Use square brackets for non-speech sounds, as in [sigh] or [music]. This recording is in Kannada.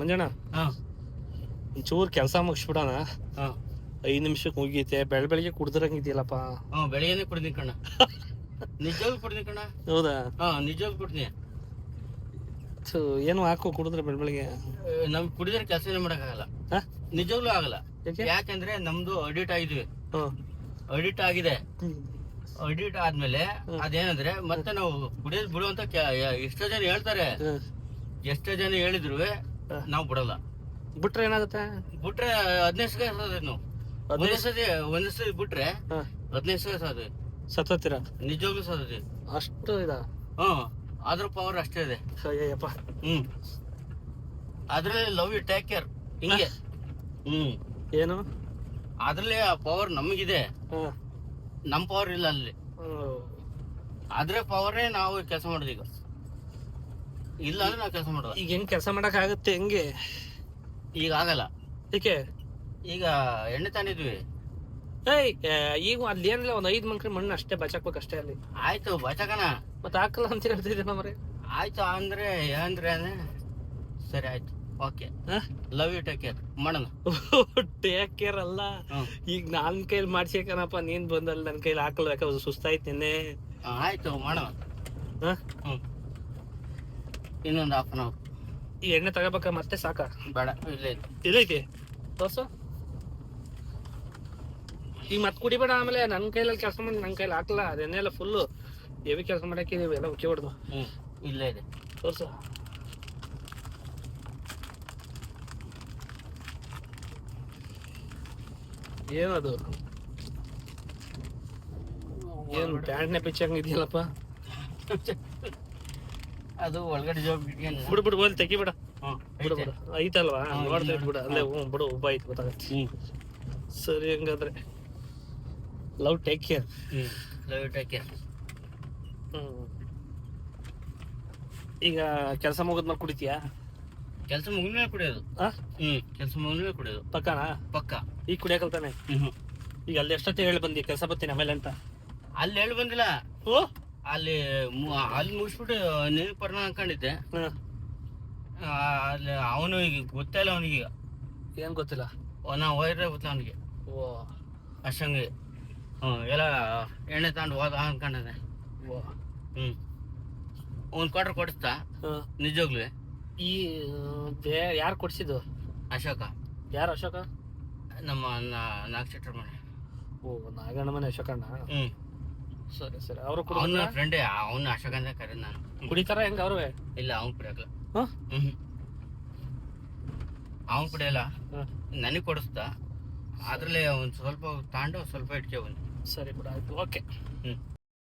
ಮಂಜಣ್ಣ ಹಾ. ಒಂಚೂರು ಕೆಲಸ ಮುಗಿಸ್ಬಿಡೋಣ. ಹಾ. ಐದು ನಿಮಿಷಕ್ಕೆ ಮುಗೀತೆ ಬೆಳ ಬೆಳಿಗ್ಗೆ ಕುಡ್ದಿರಂಗಿದೆಯಲ್ಲಪ್ಪ. ಹಾ ಬೆಳಿಗ್ಗೆನೆ ಕುಡ್ದಿ ಕಣ್ಣ. ನಿಜವಾಗ್ಲೂ ಕುಡ್ದಿ ಕಣ ಹೌದಾ? ಹಾ ನಿಜವಾಗ್ ಕುಡ್ದಿ ಸೊ ಏನು ಹಾಕೋ ಕುಡಿದ್ರೆ ಬೆಳ ಬೆಳಿಗ್ಗೆ ನಮ್ ಕುಡಿದ್ರೆ ಕೆಲಸನೇ ಮಾಡಕ್ಕಾಗಲ್ಲ. ಹಾ? ನಿಜವಾಗ್ಲೂ ಆಗಲ್ಲ. ಯಾಕೆ? ಯಾಕಂದ್ರೆ ನಮ್ದು ಅಡಿಟ್ ಆಗಿದ್ವಿ. ಹ್ಮ್. ಅಡಿಟ್ ಆಗಿದೆ. ಅಡಿಟ್ ಆದ್ಮೇಲೆ ಅದೇನಂದ್ರೆ ಮತ್ತೆ ನಾವು ಕುಡಿಯೋದ್ ಬಿಡುವಂತ ಕೆ- ಎಷ್ಟೋ ಜನ ಹೇಳ್ತಾರೆ. ಹ್ಮ್. ಎಷ್ಟೋ ಜನ ಹೇಳಿದ್ರು. ನಾವು ಬಿಡಲ್ಲ. ಬಿಟ್ರೆ ಏನಾಗುತ್ತೆ? ಬಿಟ್ರೆ ಹದಿನೈದು ಸಾವಿರ ಸಾಧ್ಯ ನಾವು ಒಂದೇ ಸತಿ ಒಂದೇ ಸತಿ ಬಿಟ್ರೆ ಹಾ. ಹದಿನೈದು ಸಾವಿರ ಸಾಧ್ಯ. ಸತ್ತೋತೀರ ನಿಜವಾಗ್ಲೂ ಸಾಧ್ಯ. ಅಷ್ಟು ಇದ? ಹ್ಮ್ ಅದ್ರ ಪವರ್ ಅಷ್ಟೇ ಇದೆ. ಅಯ್ಯಪ್ಪ ಹ್ಮ್. ಅದ್ರಲ್ಲಿ ಲವ್ ಯು ಟೇಕ್ ಕೇರ್ ಹಿಂಗೆ. ಹ್ಮ್. ಏನು? ಅದ್ರಲ್ಲಿ ಆ ಪವರ್ ನಮಗಿದೆ. ಹಾ. ನಮ್ ಪವರ್ ಇಲ್ಲ ಅಲ್ಲಿ. ಹ್ಮ್. ಅದ್ರ ಪವರೇ ನಾವು ಕೆಲಸ ಮಾಡೋದು ಈಗ. ಇಲ್ಲ ಅಂದ್ರೆ ನಾವು ಕೆಲಸ ಮಾಡೋದು? ಈಗ ಹೆಂಗ್ ಕೆಲಸ ಮಾಡಕ್ ಆಗುತ್ತೆ ಹೆಂಗೆ? ಈಗ ಆಗಲ್ಲ. ಏಕೆ? ಈಗ ಎಣ್ಣೆ ತಾನಿದ್ವಿ ಏಯ್ ಏ, ಈಗ ಅಲ್ಲಿ ಏನಿಲ್ಲ ಒಂದ್ ಐದ್ ಮಂಕ್ರಿ ಮಣ್ಣು ಅಷ್ಟೇ ಬಚಾಕ್ಬೇಕು ಅಷ್ಟೇ ಅಲ್ಲಿ. ಆಯ್ತು ಬಚಾಕಣ ಮತ್ತೆ ಹಾಕಲ್ಲ ಅಂತ ಹೇಳ್ತಿದ್ದೆ ನಮ್ರೆ ಆಯ್ತು ಅಂದ್ರೆ ಅಂದ್ರೆ ಅಂದ್ರೆ ಸರಿ ಆಯ್ತು okay. Love you take care ಮಾಡೋಣ. ಟೇಕ್ ಕೇರ್ ಅಲ್ಲ. ಹ್ಮ್. ಈಗ ನಾನ್ ಕೈಲಿ ಮಾಡ್ಸೇಕನಪ್ಪ ನೀನ್ ಬಂದಲ್ಲಿ ನನ್ ಕೈಲಿ ಹಾಕಲ್ ಯಾಕಂದ್ರೆ ಸುಸ್ತಾಯ್ತು ನಿನ್ನೆ. ಆಯ್ತು ಮಾಡೋಣ. ಹಾ ಹ್ಮ್. ಇನ್ನೊಂದು ಹಾಫ್ ಅನ್ ಅವರ್ ಈ ಎಣ್ಣೆ ತಗೋಬೇಕ ಮತ್ತೆ ಸಾಕ? ಬೇಡ ಇಲ್ಲೇ ಇದೆ. ಇದೈತಿ ತೋರ್ಸು. ಈಗ ಮತ್ತೆ ಕುಡಿಬೇಡ ಆಮೇಲೆ ನನ್ನ ಕೈಲಲ್ಲಿ ಕೆಲಸ ಮಾಡಿ ನನ್ನ ಕೈಲಿ ಹಾಕಲ್ಲ ಅದನ್ನೆಲ್ಲ ಫುಲ್ಲು ಹೆವಿ ಕೆಲಸ ಮಾಡಕ್ಕೆ ಎಲ್ಲ ಉಕ್ಕಿ ಹೊಡ್ದು. ಹ್ಞೂ ಇಲ್ಲೇ ಇದೆ. ತೋರ್ಸು. ಏನದು? ಏನು ಪ್ಯಾಂಟ್ನೇ ಪಿಚ್ಚಂಗ್ ಇದೆಯಲ್ಲಪ್ಪ? [laughs] ಅದು ಒಳಗಡೆ ಜೋಬ್ ಇಟ್ಕೊಂಡು ಬಿಡು ಬಿಡು ಹೋಗಿ ತೆಗಿ ಬಿಡ. ಬಿಡು ಬಿಡು. ಐತಲ್ವಾ? ನೋಡ್ತಾ ಬಿಡು ಅಲ್ಲೇ ಹ್ಞೂ ಬಿಡು ಒಬ್ಬ ಐತೆ ಗೊತ್ತಾಗತ್ತೆ. ಸರಿ ಹಂಗಾದ್ರೆ. Love take care love take care ಈಗ ಕೆಲಸ ಮುಗಿದ್ಮೇಲೆ ಕುಡಿತೀಯಾ? ಕೆಲಸ ಮುಗಿದ್ಮೇಲೆ ಕುಡಿಯೋದು. ಹ್ಮ್ ಕೆಲಸ ಮುಗಿದ್ಮೇಲೆ ಕುಡಿಯೋದು. ಪಕ್ಕನಾ? ಪಕ್ಕ. ಈಗ ಕುಡಿಯಕಲ್ತಾನೆ ಈಗ ಅಲ್ಲಿ ಎಷ್ಟೊತ್ತಿಗೆ ಹೇಳಿ ಬಂದಿ? ಕೆಲಸ ಬರ್ತೀನಿ ಆಮೇಲೆ ಅಂತ? ಅಲ್ಲಿ ಹೇಳಿ ಬಂದಿಲ್ಲ. ಓ ಅಲ್ಲಿ ಅಲ್ಲಿ ಮುಗಿಸ್ಬಿಟ್ಟು ನೀನು ಪರ್ಣ ಅನ್ಕೊಂಡಿದ್ದೆ ಅಲ್ಲಿ ಅವನು ಈಗ ಗೊತ್ತೇ ಇಲ್ಲ ಅವನಿಗೆ. ಏನು ಗೊತ್ತಿಲ್ಲ? ನಾ ಹೋಯ್ರೆ ಗೊತ್ತಿಲ್ಲ ಅವನಿಗೆ. ಓ. ಅಷ್ಟಂಗೆ. ಹ್ಞೂ ಎಲ್ಲ ಎಣ್ಣೆ ತಗೊಂಡು ಹೋದ ಅನ್ಕೊಂಡಿದ್ದೆ ಓ. ಹ್ಞೂ ಒಂದು ಕೊಟ್ರೆ ಕೊಡಿಸ್ತಾ. ನಿಜವಾಗ್ಲೂ? ಈ ಯಾರು ಕೊಡಿಸಿದ್ದು? ಅಶೋಕ. ಯಾರು ಅಶೋಕ? ನಮ್ಮ ನಾಲ್ಕು ಶೆಟ್ರ್ ಮನೆ ಓ ನಾಗಣ್ಣ ಮನೆ ಅಶೋಕಣ್ಣ? ಹ್ಞೂ ಸರಿ ಸರಿ. ಅವರು ಅವನ ಕುಡಿದ ಫ್ರೆಂಡೇ ಅವನು ಅಶೋಕ ಅಂತ ನಾನು. ನಾನು ಕುಡಿತಾರ ಹೆಂಗ ಅವ್ರು? ಇಲ್ಲ ಅವ್ನು ಕುಡಿಯಲ್ಲ ಹ್ಮ್ ಅವ್ನು ಕುಡಿಯಲ್ಲ. ಹ್ಮ್. ನನಗೆ ಕೊಡಿಸ್ತಾ. ಅದ್ರಲ್ಲೇ ಒಂದು ಸ್ವಲ್ಪ ತಾಂಡು ಸ್ವಲ್ಪ ಇಟ್ಕೆ ಬನ್ನಿ ಸರಿ ಬಿಡ ಆಯ್ತು. ಓಕೆ. ಹ್ಞೂ